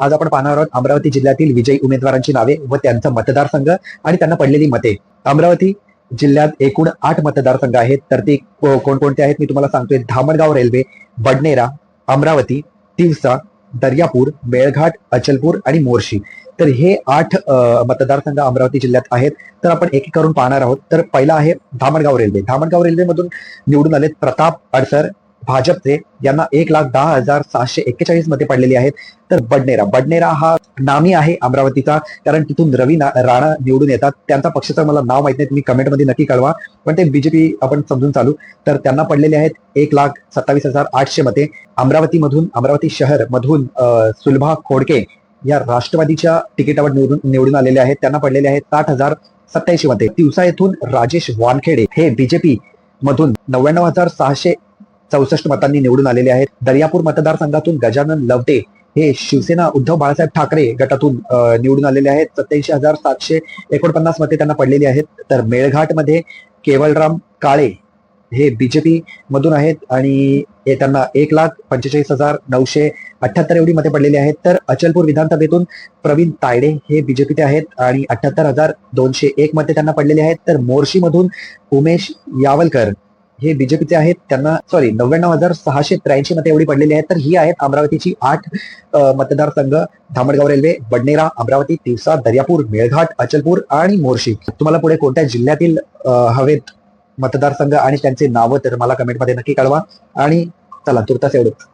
आज आपण पाहणार आहोत अमरावती जिल्ह्यातील विजयी उमेदवारांची नावे व त्यांचा मतदारसंघ आणि त्यांना पडलेली मते. अमरावती जिल्ह्यात एकूण आठ मतदारसंघ आहेत. तर ते को- कोणकोणते आहेत मी तुम्हाला सांगतोय. धामणगाव रेल्वे बडनेरा अमरावती तिवसा दर्यापूर मेळघाट अचलपूर आणि मोर्शी. तर हे आठ मतदारसंघ अमरावती जिल्ह्यात आहेत. तर आपण एक एक करून पाहणार आहोत. तर पहिला आहे धामणगाव रेल्वे. धामणगाव रेल्वेमधून निवडून आलेत प्रताप अडसर भाजपचे यांना एक लाख दहा हजार सहाशे एक्केचाळीसमध्ये पडलेली आहेत. तर बडनेरा बडनेरा हा नामी आहे अमरावतीचा कारण तिथून रवी ना- राणा निवडून येतात. त्यांचा पक्षाचं मला नाव माहीत नाही तुम्ही कमेंटमध्ये नक्की कळवा. पण ते बीजेपी आपण समजून चालू. तर त्यांना पडलेले आहेत एक लाख सत्तावीस हजार आठशे मते. अमरावतीमधून अमरावती शहर मधून सुलभा खोडके या राष्ट्रवादीच्या तिकिटावर निवडून निवडून आलेले आहेत. त्यांना पडलेले आहेत साठ हजार सत्याऐंशी मध्ये तिवसा येथून राजेश वानखेडे हे बीजेपी मधून नव्याण्णव हजार सहाशे चौसष्ट मतांनी निवडून आलेले आहेत. दर्यापूर मतदारसंघातून गजानन लवटे हे शिवसेना उद्धव बाळासाहेब ठाकरे गटातून निवडून आलेले आहेत. सत्याऐंशी हजार सातशे एकोणपन्नास मते त्यांना पडलेली आहेत. तर मेळघाटमध्ये केवलराम काळे हे बीजेपी मधून आहेत आणि हे त्यांना एक लाख पंचेचाळीस हजार नऊशे अठ्याहत्तर एवढी मते पडलेली आहेत. तर अचलपूर विधानसभेतून प्रवीण तायडे हे बीजेपीचे आहेत आणि अठ्याहत्तर हजार दोनशे एक मते त्यांना पडलेली आहेत. तर मोर्शीमधून उमेश यावलकर हे बीजेपीचे आहेत त्यांना सॉरी नव्याण्णव हजार सहाशे त्र्याऐंशी मते एवढी पडलेली आहेत. तर ही आहेत अमरावतीची आठ मतदारसंघ. धामणगाव रेल्वे बडनेरा अमरावती तिवसा दर्यापूर मेळघाट अचलपूर आणि मोर्शी. तुम्हाला पुढे कोणत्या जिल्ह्यातील हवेत मतदारसंघ आणि त्यांचे नावं तर मला कमेंटमध्ये नक्की कळवा. आणि चला तुर्तास एवढंच.